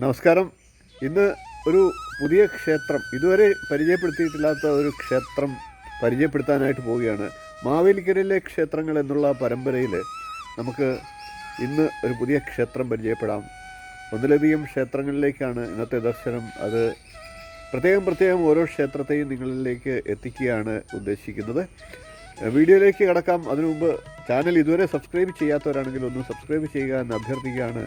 നമസ്കാരം. ഇന്ന് ഒരു പുതിയ ക്ഷേത്രം ഇതുവരെ പരിചയപ്പെടുത്തിയിട്ടില്ലാത്ത ഒരു ക്ഷേത്രം പരിചയപ്പെടുത്താനായിട്ട് പോവുകയാണ്. മാവേലിക്കരയിലെ ക്ഷേത്രങ്ങൾ എന്നുള്ള പരമ്പരയിൽ നമുക്ക് ഇന്ന് ഒരു പുതിയ ക്ഷേത്രം പരിചയപ്പെടാം. ഒന്നിലധികം ക്ഷേത്രങ്ങളിലേക്കാണ് ഇന്നത്തെ ദർശനം. അത് പ്രത്യേകം പ്രത്യേകം ഓരോ ക്ഷേത്രത്തെയും നിങ്ങളിലേക്ക് എത്തിക്കുകയാണ് ഉദ്ദേശിക്കുന്നത്. വീഡിയോയിലേക്ക് കടക്കാം. അതിനു മുമ്പ് ചാനൽ ഇതുവരെ സബ്സ്ക്രൈബ് ചെയ്യാത്തവരാണെങ്കിൽ ഒന്ന് സബ്സ്ക്രൈബ് ചെയ്യുക എന്ന് അഭ്യർത്ഥിക്കുകയാണ്.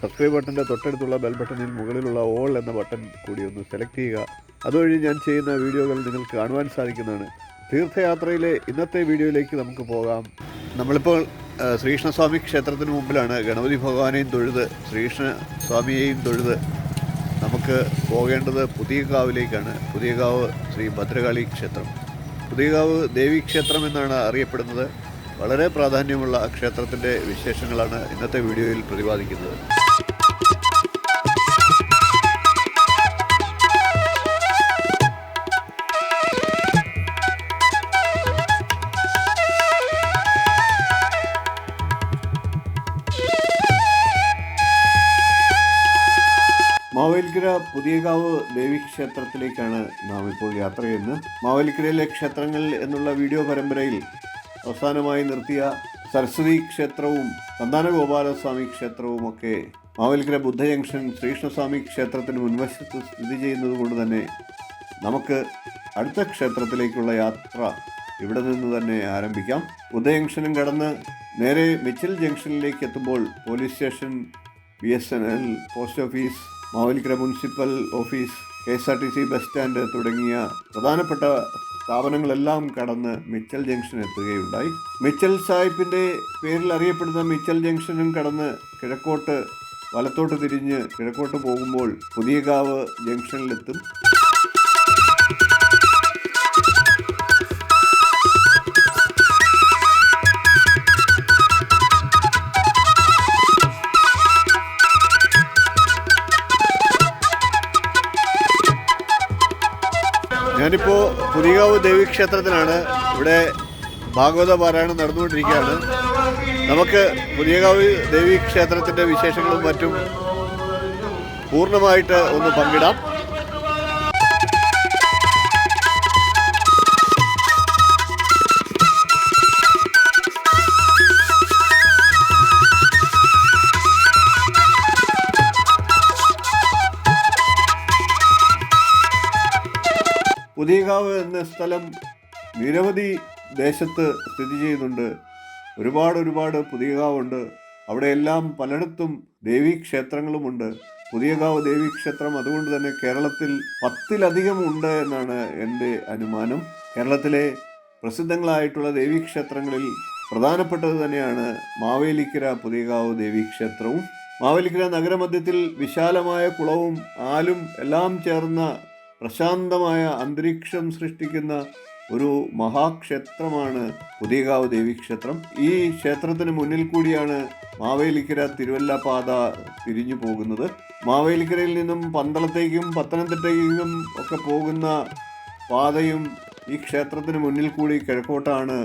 സബ്സ്ക്രൈബ് ബട്ടന്റെ തൊട്ടടുത്തുള്ള ബെൽ ബട്ടണിൽ മുകളിലുള്ള ഓൾ എന്ന ബട്ടൺ കൂടി ഒന്ന് സെലക്ട് ചെയ്യുക. അതുവഴി ഞാൻ ചെയ്യുന്ന വീഡിയോകൾ നിങ്ങൾക്ക് കാണുവാൻ സാധിക്കുന്നതാണ്. തീർത്ഥയാത്രയിലെ ഇന്നത്തെ വീഡിയോയിലേക്ക് നമുക്ക് പോകാം. നമ്മളിപ്പോൾ ശ്രീകൃഷ്ണസ്വാമി ക്ഷേത്രത്തിന് മുമ്പിലാണ് ഗണപതി ഭഗവാനെയും തൊഴുത് ശ്രീകൃഷ്ണ സ്വാമിയെയും തൊഴുത് നമുക്ക് പോകേണ്ടത് പുതിയകാവിലേക്കാണ്. പുതിയകാവ് ശ്രീ ഭദ്രകാളി ക്ഷേത്രം. പുതിയകാവ് ദേവി ക്ഷേത്രം എന്നാണ് അറിയപ്പെടുന്നത്. വളരെ പ്രാധാന്യമുള്ള ക്ഷേത്രത്തിന്റെ വിശേഷങ്ങളാണ് ഇന്നത്തെ വീഡിയോയിൽ പ്രതിപാദിക്കുന്നത്. മാവേലിക്കര പുതിയകാവ് ദേവീക്ഷേത്രത്തിലേക്കാണ് നാം ഇപ്പോൾ യാത്ര ചെയ്യുന്നത്. മാവേലിക്കരയിലെ ക്ഷേത്രങ്ങൾ എന്നുള്ള വീഡിയോ പരമ്പരയിൽ അവസാനമായി നിർത്തിയ സരസ്വതി ക്ഷേത്രവും സന്താനഗോപാലസ്വാമി ക്ഷേത്രവും ഒക്കെ മാവേലിക്കര ബുദ്ധ ജംഗ്ഷൻ ശ്രീകൃഷ്ണസ്വാമി ക്ഷേത്രത്തിന് മുൻവശത്ത് സ്ഥിതി ചെയ്യുന്നത് കൊണ്ട് തന്നെ നമുക്ക് അടുത്ത ക്ഷേത്രത്തിലേക്കുള്ള യാത്ര ഇവിടെ നിന്ന് തന്നെ ആരംഭിക്കാം. ബുദ്ധ ജംഗ്ഷനും കടന്ന് നേരെ മിച്ചൽ ജംഗ്ഷനിലേക്ക് എത്തുമ്പോൾ police station B S N L post office Mavelikkara municipal office K S R T C bus stand തുടങ്ങിയ പ്രധാനപ്പെട്ട സ്ഥാപനങ്ങളെല്ലാം കടന്ന് മിച്ചൽ ജംഗ്ഷൻ എത്തുകയുണ്ടായി. മിച്ചൽ സാഹിബിന്റെ പേരിൽ അറിയപ്പെടുന്ന മിച്ചൽ ജംഗ്ഷനും കടന്ന് കിഴക്കോട്ട് വലത്തോട്ട് തിരിഞ്ഞ് കിഴക്കോട്ട് പോകുമ്പോൾ പുതിയകാവ് ജംഗ്ഷനിലെത്തും. ഞാനിപ്പോൾ പുതിയകാവ് ദേവീക്ഷേത്രത്തിലാണ് ഇവിടെ ഭാഗവത പാരായണം നടന്നുകൊണ്ടിരിക്കുകയാണ്. നമുക്ക് പുതിയകാവ് ദേവീക്ഷേത്രത്തിന്റെ വിശേഷങ്ങളും മറ്റും പൂർണമായിട്ട് ഒന്ന് പങ്കിടാം. പുതിയകാവ് എന്ന സ്ഥലം നിരവധി ദേശത്ത് സ്ഥിതി ചെയ്യുന്നുണ്ട്. ഒരുപാട് ഒരുപാട് പുതിയകാവുണ്ട് അവിടെയെല്ലാം പലയിടത്തും ദേവീക്ഷേത്രങ്ങളുമുണ്ട് പുതിയകാവ് ദേവീക്ഷേത്രം അതുകൊണ്ട് തന്നെ കേരളത്തിൽ പത്തിലധികം ഉണ്ട് എന്നാണ് എന്റെ അനുമാനം. കേരളത്തിലെ പ്രസിദ്ധങ്ങളായിട്ടുള്ള ദേവീക്ഷേത്രങ്ങളിൽ പ്രധാനപ്പെട്ടത് തന്നെയാണ് മാവേലിക്കര പുതിയകാവ് ദേവീക്ഷേത്രവും മാവേലിക്കര നഗരമധ്യത്തിൽ വിശാലമായ കുളവും ആലും എല്ലാം ചേർന്ന പ്രശാന്തമായ അന്തരീക്ഷം സൃഷ്ടിക്കുന്ന ഒരു മഹാക്ഷേത്രമാണ് പുതിയകാവ് ദേവീക്ഷേത്രം. ഈ ക്ഷേത്രത്തിന് മുന്നിൽ കൂടിയാണ് മാവേലിക്കര തിരുവല്ല പാത തിരിഞ്ഞു പോകുന്നത്. മാവേലിക്കരയിൽ നിന്നും പന്തളത്തേക്കും പത്തനംതിട്ടയ്ക്കും ഒക്കെ പോകുന്ന പാതയും ഈ ക്ഷേത്രത്തിന് മുന്നിൽ കൂടി കിഴക്കോട്ടാണ്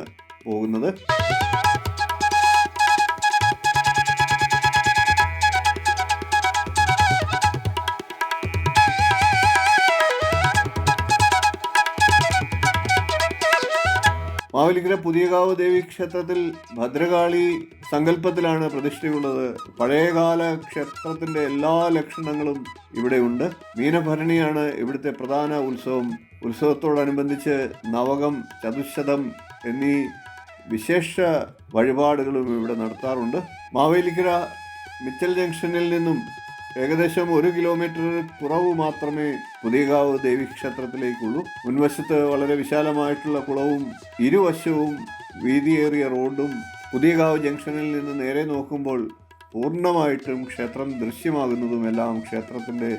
പോകുന്നത്. മാവേലിക്കര പുതിയകാവ് ദേവി ക്ഷേത്രത്തിൽ ഭദ്രകാളി സങ്കല്പത്തിലാണ് പ്രതിഷ്ഠയുള്ളത്. പഴയകാല ക്ഷേത്രത്തിന്റെ എല്ലാ ലക്ഷണങ്ങളും ഇവിടെയുണ്ട്. മീനഭരണിയാണ് ഇവിടുത്തെ പ്രധാന ഉത്സവം. ഉത്സവത്തോടനുബന്ധിച്ച് നവകം ചതുശതം എന്നീ വിശേഷ വഴിപാടുകളും ഇവിടെ നടത്താറുണ്ട്. മാവേലിക്കര മിച്ചൽ ജംഗ്ഷനിൽ നിന്നും ഏകദേശം ഒരു കിലോമീറ്റർ കുറവ് മാത്രമേ പുതിയകാവ് ദേവീക്ഷേത്രത്തിലേക്കുള്ളൂ. മുൻവശത്ത് വളരെ വിശാലമായിട്ടുള്ള കുളവും ഇരുവശവും വീതിയേറിയ റോഡും പുതിയകാവ് ജംഗ്ഷനിൽ നിന്ന് നേരെ നോക്കുമ്പോൾ പൂർണമായിട്ടും ക്ഷേത്രം ദൃശ്യമാകുന്നതുമെല്ലാം ക്ഷേത്രത്തിന്റെ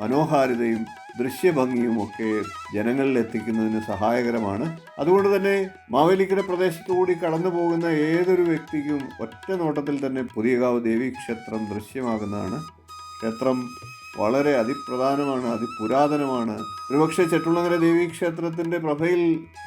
മനോഹാരിതയും ദൃശ്യഭംഗിയും ഒക്കെ ജനങ്ങളിൽ എത്തിക്കുന്നതിന് സഹായകരമാണ്. അതുകൊണ്ട് തന്നെ മാവേലിക്കര പ്രദേശത്തുകൂടി കടന്നു പോകുന്ന ഏതൊരു വ്യക്തിക്കും ഒറ്റ നോട്ടത്തിൽ തന്നെ പുതിയകാവ് ദേവീക്ഷേത്രം ദൃശ്യമാകുന്നതാണ്. ക്ഷേത്രം വളരെ അതിപ്രധാനമാണ് അതിപുരാതനമാണ്. ഒരുപക്ഷെ ചെട്ടുളങ്ങര ദേവീ ക്ഷേത്രത്തിന്റെ പ്രഭയിൽ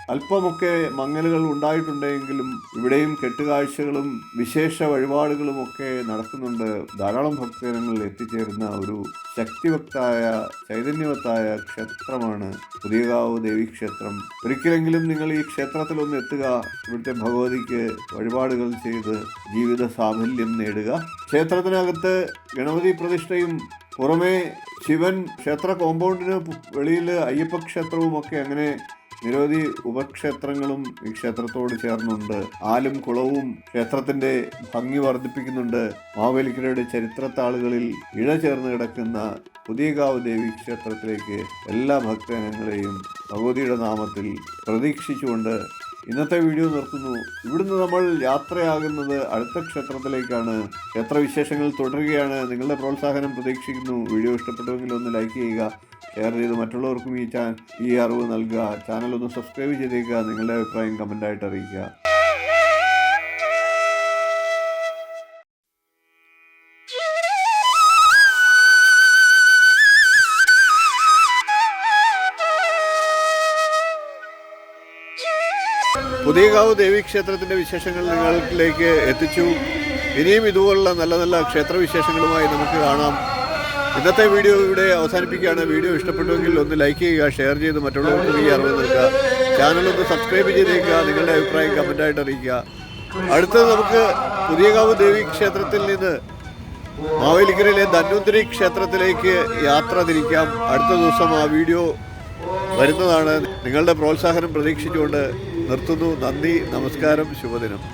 അല്പമൊക്കെ മങ്ങലുകൾ ഉണ്ടായിട്ടുണ്ടെങ്കിലും ഇവിടെയും കെട്ടുകാഴ്ചകളും വിശേഷ വഴിപാടുകളും ഒക്കെ നടക്കുന്നുണ്ട്. ധാരാളം ഭക്തജനങ്ങൾ എത്തിച്ചേരുന്ന ഒരു ശക്തിവത്തായ ചൈതന്യവത്തായ ക്ഷേത്രമാണ് പുതിയകാവ് ദേവീക്ഷേത്രം ഒരിക്കലെങ്കിലും നിങ്ങൾ ഈ ക്ഷേത്രത്തിൽ ഒന്ന് എത്തുക ഇവിടുത്തെ ഭഗവതിക്ക് വഴിപാടുകൾ ചെയ്ത് ജീവിത സാഫല്യം നേടുക. ക്ഷേത്രത്തിനകത്ത് ഗണപതി പ്രതിഷ്ഠയും പുറമേ ശിവൻ ക്ഷേത്ര കോമ്പൗണ്ടിന് വെളിയിൽ അയ്യപ്പ ക്ഷേത്രവും ഒക്കെ അങ്ങനെ നിരവധി ഉപക്ഷേത്രങ്ങളും ഈ ക്ഷേത്രത്തോട് ചേർന്നുണ്ട്. ആലും കുളവും ക്ഷേത്രത്തിന്റെ ഭംഗി വർദ്ധിപ്പിക്കുന്നുണ്ട്. മാവേലിക്കരയുടെ ചരിത്രത്താളുകളിൽ ഇഴ ചേർന്ന് കിടക്കുന്ന പുതിയകാവ് ദേവി ക്ഷേത്രത്തിലേക്ക് എല്ലാ ഭക്തജനങ്ങളെയും ഭഗവതിയുടെ നാമത്തിൽ പ്രതീക്ഷിച്ചുകൊണ്ട് ഇന്നത്തെ വീഡിയോ നിർത്തുന്നു. ഇവിടുന്ന് നമ്മൾ യാത്രയാകുന്നത് അടുത്ത ക്ഷേത്രത്തിലേക്കാണ്. എത്ര ക്ഷേത്രവിശേഷങ്ങൾ തുടരുകയാണ് നിങ്ങളുടെ പ്രോത്സാഹനം പ്രതീക്ഷിക്കുന്നു. വീഡിയോ ഇഷ്ടപ്പെട്ടുവെങ്കിൽ ഒന്ന് ലൈക്ക് ചെയ്യുക ഷെയർ ചെയ്ത് മറ്റുള്ളവർക്കും ഈ ചാൻ ഈ അറിവ് നൽകുക. ചാനൽ ഒന്ന് സബ്സ്ക്രൈബ് ചെയ്തേക്കുക നിങ്ങളുടെ അഭിപ്രായം കമന്റായിട്ട് അറിയിക്കുക. പുതിയകാവ് ദേവീക്ഷേത്രത്തിന്റെ വിശേഷങ്ങൾ നിങ്ങളിലേക്ക് എത്തിച്ചു. ഇനിയും ഇതുപോലുള്ള നല്ല നല്ല ക്ഷേത്രവിശേഷങ്ങളുമായി നമുക്ക് കാണാം. ഇന്നത്തെ വീഡിയോ ഇവിടെ അവസാനിപ്പിക്കുകയാണ്. വീഡിയോ ഇഷ്ടപ്പെട്ടുവെങ്കിൽ ഒന്ന് ലൈക്ക് ചെയ്യുക ഷെയർ ചെയ്ത് മറ്റുള്ളവർക്ക് ഈ അറിവ് നൽകുക. ചാനൽ ഒന്ന് സബ്സ്ക്രൈബ് ചെയ്തേക്കുക നിങ്ങളുടെ അഭിപ്രായം കമന്റായിട്ട് അറിയിക്കുക. അടുത്തത് നമുക്ക് പുതിയകാവ് ദേവി ക്ഷേത്രത്തിൽ നിന്ന് മാവേലിക്കരയിലെ ധന്വന്തരി ക്ഷേത്രത്തിലേക്ക് യാത്ര തിരിക്കാം. അടുത്ത ദിവസം ആ വീഡിയോ വരുന്നതാണ്. നിങ്ങളുടെ പ്രോത്സാഹനം പ്രതീക്ഷിച്ചുകൊണ്ട് നിർത്തുന്നു. നന്ദി നമസ്കാരം ശുഭദിനം.